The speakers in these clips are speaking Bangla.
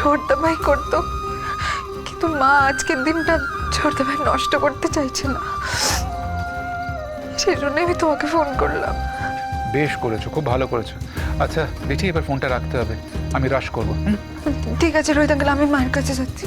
ছোটদাভাই করতো। কিন্তু মা আজকের দিনটা ছোটদাভাই নষ্ট করতে চাইছে না। সেই জন্য আমি তোমাকে ফোন করলাম। বেশ করেছ খুব ভালো করেছ। আচ্ছা বেটি এবার ফোনটা রাখতে হবে। আমি রাশ করব ঠিক আছে রোহিত আঙ্কেল আমি মায়ের কাছে যাচ্ছি।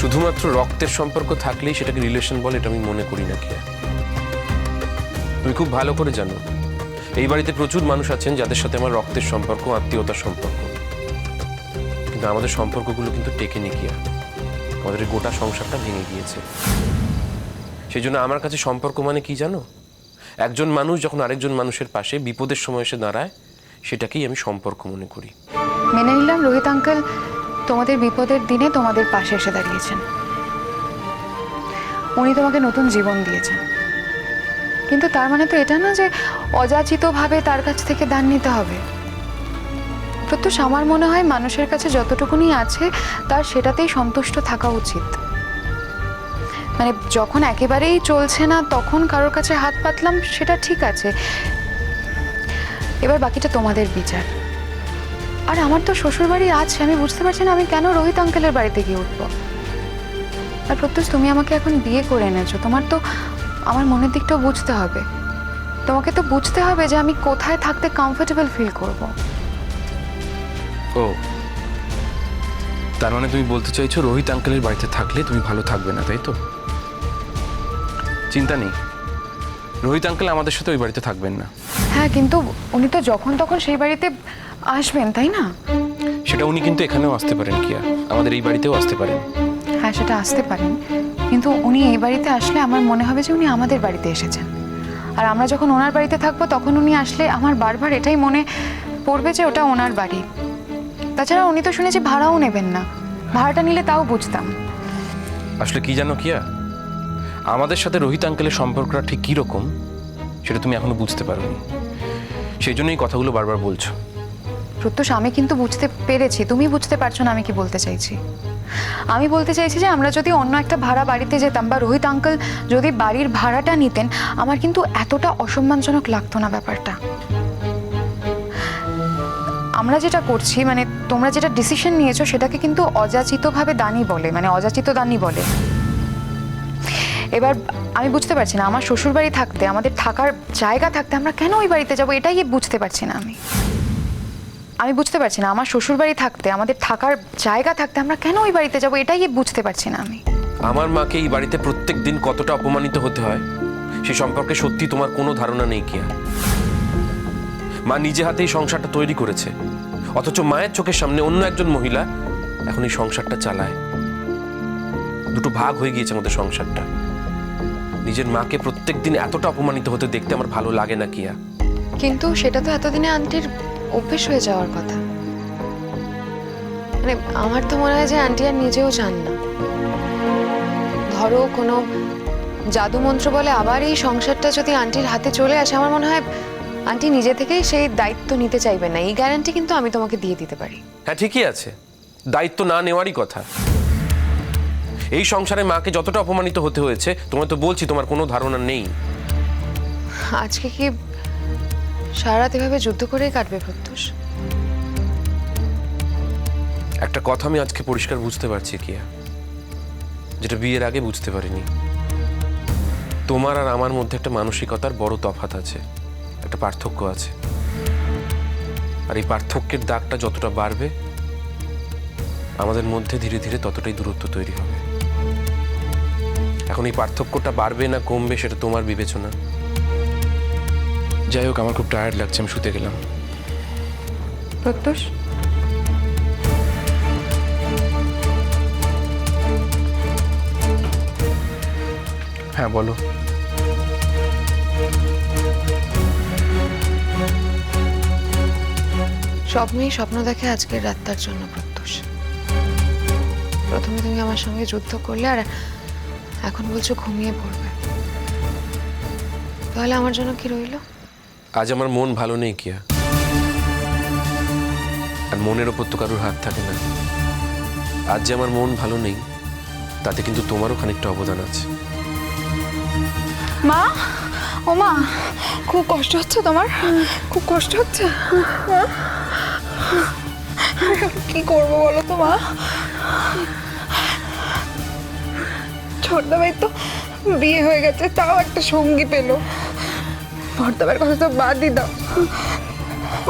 শুধুমাত্র রক্তের সম্পর্ক থাকলেই সেটাকে রিলেশন বলে এটা আমি মনে করি না কি তুমি খুব ভালো করে জানো। এই বাড়িতে প্রচুর মানুষ আছেন যাদের সাথে আমার রক্তের সম্পর্ক, আত্মীয়তার সম্পর্ক। কিন্তু আমাদের সম্পর্কগুলো কিন্তু টেকেনি গিয়া, আমাদের গোটা সংসারটা ভেঙে গিয়েছে। সেই জন্য আমার কাছে সম্পর্ক মানে কি জানো? একজন মানুষ যখন আরেকজন মানুষের পাশে বিপদের সময় এসে দাঁড়ায়, সেটাকেই আমি সম্পর্ক মনে করি। মেনে নিলাম, রোহিত আঙ্কেল, তোমাদের বিপদের দিনে তোমাদের পাশে এসে দাঁড়িয়েছেন। উনি তোমাকে নতুন জীবন দিয়েছেন। কিন্তু তার মানে তো এটা না যে অযাচিতভাবে তার কাছ থেকে দান নিতে হবে। প্রত্যুষ আমার মনে হয় মানুষের কাছে যতটুকুনি আছে, তার সেটাতেই সন্তুষ্ট থাকা উচিত। মানে যখন একেবারেই চলছে না, তখন কারোর কাছে হাত পাতলাম, সেটা ঠিক আছে। এবার বাকিটা তোমাদের বিচার। আর আমার তো শ্বশুর বাড়ি আছে, আমি বুঝতে পারছি না আমি কেন রোহিত আঙ্কেলের বাড়িতে গিয়ে উঠবো। আর প্রত্যুষ, তুমি আমাকে এখন বিয়ে করে এনেছো। তোমার তো আমার মনের দিকটাও বুঝতে হবে। তোমাকে তো বুঝতে হবে যে আমি কোথায় থাকতে কমফোর্টেবল ফিল করব। ও। তার মানে তুমি বলতে চাইছো রোহিত আঙ্কেলের বাড়িতে থাকলে তুমি ভালো থাকবে না তাই তো? চিন্তা নেই। রোহিত আঙ্কেল আমাদের সাথে ওই বাড়িতে থাকবেন না। হ্যাঁ কিন্তু উনি তো যখন তখন সেই বাড়িতে আসবেন তাই না? সেটা উনি কিন্তু এখানেও আসতে পারেন কিয়া। আমাদের এই বাড়িতেও আসতে পারেন। হ্যাঁ সেটা আসতে পারেন। কিন্তু উনি এই বাড়িতে আসলে আমার মনে হবে যে উনি আমাদের বাড়িতে এসেছেন। আর আমরা যখন ওনার বাড়িতে থাকব তখন উনি আসলে আমার বারবার এটাই মনে পড়বে যে ওটা ওনার বাড়ি। তাছাড়া উনি তো শুনেছি ভাড়াও নেবেন না। ভাড়াটা নিলে তাও বুঝতাম। আসলে কি জানো কিয়া? আমাদের সাথে রোহিত আঙ্কেলের সম্পর্কটা ঠিক কী রকম সেটা তুমি এখনও বুঝতে পারোনি। সেই জন্যই কথাগুলো বারবার বলছো। প্রত্যুষ আমি কিন্তু বুঝতে পেরেছি। তুমি বুঝতে পারছ না আমি কি বলতে চাইছি। আমি বলতে চাইছি যে আমরা যদি অন্য একটা ভাড়া বাড়িতে যেতাম বা রোহিত আঙ্কেল যদি বাড়ির ভাড়াটা নিতেন, আমার কিন্তু এতটা অসম্মানজনক লাগতো না ব্যাপারটা। আমরা যেটা করছি মানে তোমরা যেটা ডিসিশন নিয়েছো সেটাকে কিন্তু অযাচিতভাবে দানি বলে মানে অযাচিত দানি বলে। এবার আমি বুঝতে পারছি না, আমার শ্বশুর বাড়ি থাকতে, আমাদের থাকার জায়গা থাকতে আমরা কেন ওই বাড়িতে যাব, এটাই বুঝতে পারছি না আমি। আমি বুঝতে পারছি না আমার শ্বশুর বাড়ি থাকতে আমাদের থাকার জায়গা থাকতে আমরা কেন ওই বাড়িতে যাব এটাই বুঝতে পারছি না আমি। আমার মাকে এই বাড়িতে প্রত্যেক দিন কতটা অপমানিত হতে হয় সে সম্পর্কে সত্যি তোমার কোনো ধারণা নেই কিয়া। মা নিজে হাতে এই সংসারটা তৈরি করেছে অথচ মায়ের চোখের সামনে অন্য একজন মহিলা এখন এই সংসারটা চালায়। দুটো ভাগ হয়ে গিয়েছে আমাদের সংসারটা। নিজের মাকে প্রত্যেক দিন এতটা অপমানিত হতে দেখতে আমার ভালো লাগে না কিয়া। কিন্তু সেটা তো এতদিনে আন্টির অভ্যেস হয়ে যাওয়ার কথা। মানে আমার তো মনে হয় যে আন্টি আর নিজেও চান না। ধরো কোনো জাদু মন্ত্র বলে আবার এই সংসারটা যদি আন্টির হাতে চলে আসে আমার মনে হয় আন্টি নিজে থেকেই সেই দায়িত্ব নিতে চাইবে না। এই গ্যারান্টি কিন্তু আমি তোমাকে দিয়ে দিতে পারি। হ্যাঁ ঠিকই আছে। দায়িত্ব না নেওয়ারই কথা। এই সংসারে মাকে যতটা অপমানিত হতে হয়েছে তোমার তো বলছি তোমার কোনো ধারণা নেই। আজকে কি সারা এভাবে যুদ্ধ করেই কাটবে প্রত্যুষ। একটা কথা আমি আজকে পরিষ্কার বুঝতে পারছি, কিয়া। যেটা বিয়ের আগে বুঝতে পারিনি। তোমার আর আমার মধ্যে একটা মানসিকতার বড় তফাত আছে, একটা পার্থক্য আছে। আর এই পার্থক্যের দাগটা যতটা বাড়বে, আমাদের মধ্যে ধীরে ধীরে ততটাই দূরত্ব তৈরি হবে। এখন এই পার্থক্যটা বাড়বে না কমবে, সেটা তোমার বিবেচনা। যাই হোক আমার খুব টায়ার্ড লাগছে আমি শুতে গেলাম। প্রত্যুষ? হ্যাঁ বলো। সব মেয়েই স্বপ্ন দেখে আজকের রাতটার জন্য প্রত্যুষ। প্রথমে তুমি আমার সঙ্গে যুদ্ধ করলে আর এখন বলছো ঘুমিয়ে পড়বে। তাহলে আমার জন্য কি রইল? আজ আমার মন ভালো নেই কিয়া। আর মনের ওপর তো কারোর হাত থাকে না। আজ যে আমার মন ভালো নেই, তাতে কিন্তু তোমারও খানিকটা অবদান আছে। মা, ও মা, খুব কষ্ট হচ্ছে তোমার? খুব কষ্ট হচ্ছে? কি করব বলো তো মা? ছোটদাবাই তো বিয়ে হয়ে গেছে, তাও একটা সঙ্গী পেল। ভর্তাবার কথা তো বাদই দাও।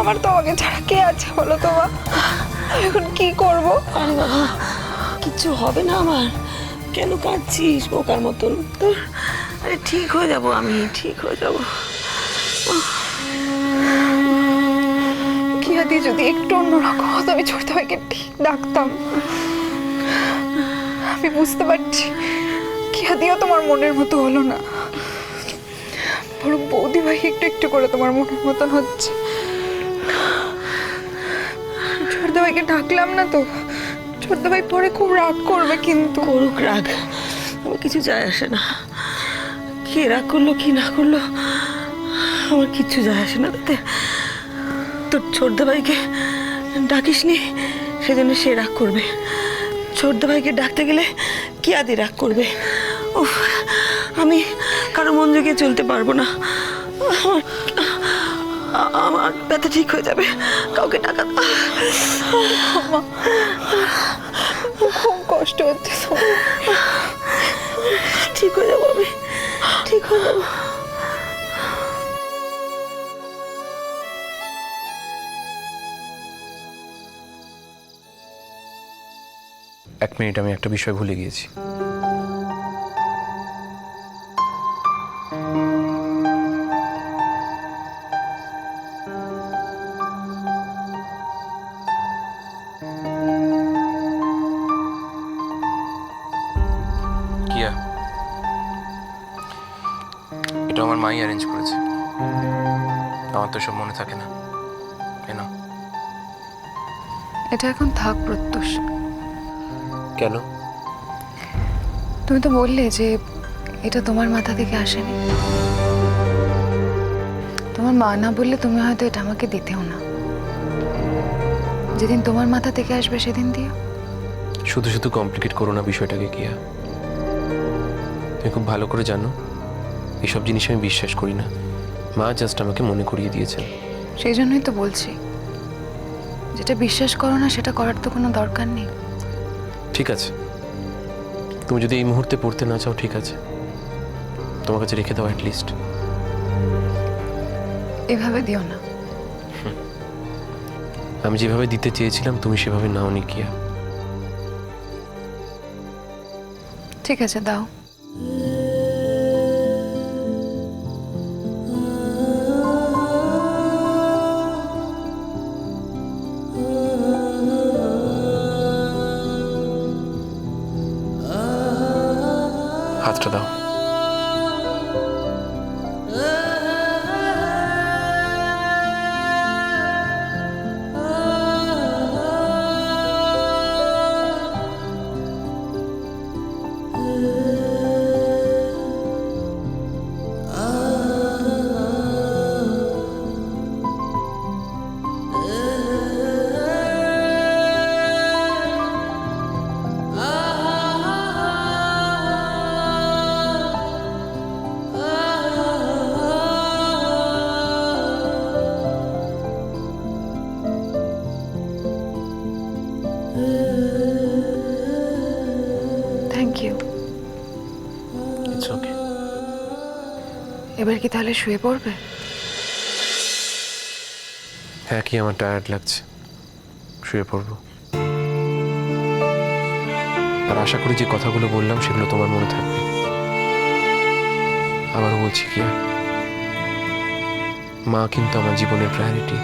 আমার তো আমাকে ছাড়া কে আছে বলো তো মা? এখন কি করব? আরে বাবা কিচ্ছু হবে না আমার। কেন কাঁদছিস বোকার মতন? তোর আরে ঠিক হয়ে যাব আমি ঠিক হয়ে যাব। কি দিয়ে যদি একটু অন্যরকম হতো আমি ছোট ভাইকে ঠিক ডাকতাম। আমি বুঝতে পারছি কি দিয়েও তোমার মনের মতো হলো না। বরং বৌদি ভাই একটু একটু করে তোমার মনের মতন হচ্ছে। ছোটদা ভাইকে ডাকলাম না তো? ছোটদা ভাই পরে খুব রাগ করবে কিন্তু। করুক রাগ, আমার কিছু যায় আসে না। কে রাগ করল, কি না করল, আমার কিচ্ছু যায় আসে না তাতে। তোর ছোটদা ভাইকে ডাকিস নি সেজন্য সে রাগ করবে। ছোটদা ভাইকে ডাকতে গেলে কি আদি রাগ করবে? উফ, আমি কারও মন জেগে চলতে পারব না। আমার ব্যথা ঠিক হয়ে যাবে। কাউকে টাকা খুব কষ্ট হচ্ছে। ঠিক হয়ে যাব আমি। ঠিক হয়ে যাব। এক মিনিট আমি একটা বিষয় ভুলে গিয়েছি। মাই অ্যারেঞ্জ করেছে। আমার তো সব মনে থাকে না। কেন? এটা এখন থাক প্রত্যুষ। কেন? তুমি তো বললে যে এটা তোমার মাথা থেকে আসেনি। তোমার মা না বললে তুমি হয়তো এটা আমাকে দিতেও না। যেদিন তোমার মাথা থেকে আসবে সেদিন দিও। শুধু শুধু কমপ্লিকেট করো না বিষয়টাকে কিয়া। তুমি খুব ভালো করে জানো। এসব জিনিস আমি বিশ্বাস করি না। মা জাস্ট আমাকে মনে করিয়ে দিয়েছেন। সেই জন্যই তো বলছি। যেটা বিশ্বাস করো না সেটা করার তো কোনো দরকার নেই। ঠিক আছে। তুমি যদি এই মুহূর্তে পড়তে না চাও ঠিক আছে। তোমার কাছে রেখে দাও অ্যাটলিস্ট এভাবে দিও না। আমি যেভাবে দিতে চেয়েছিলাম তুমি সেভাবে নাওনি কিয়া ঠিক আছে দাও। பெற்றதாகும் এবার কি তাহলে শুয়ে পড়বে? হ্যাঁ কি আমার টায়ার্ড লাগছে। শুয়ে পড়ব। আর আশা করি যে কথাগুলো বললাম, সেগুলো তোমার মনে থাকবে। আবারও বলছি কি, মা কিন্তু আমার জীবনের প্রায়োরিটি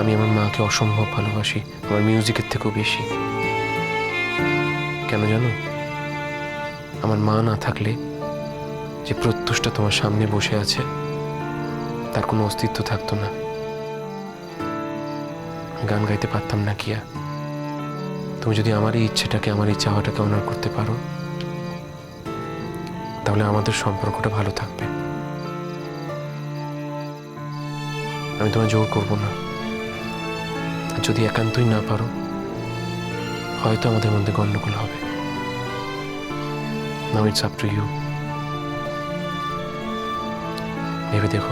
আমি আমার মাকে অসম্ভব ভালোবাসি, আমার মিউজিকের থেকেও বেশি। কেন জানো? আমার মা না থাকলে যে প্রত্যুষটা তোমার সামনে বসে আছে, তার কোনো অস্তিত্ব থাকতো না। গান গাইতে পারতাম না কিয়া। তুমি যদি আমার এই ইচ্ছেটাকে, আমার এই চাওয়াটাকে অনার করতে পারো, তাহলে আমাদের সম্পর্কটা ভালো থাকবে। আমি তোমায় জোর করব না। যদি একান্তই না পারো, হয়তো আমাদের মধ্যে গণ্ডগোল হবে। Now it's up to you 那个电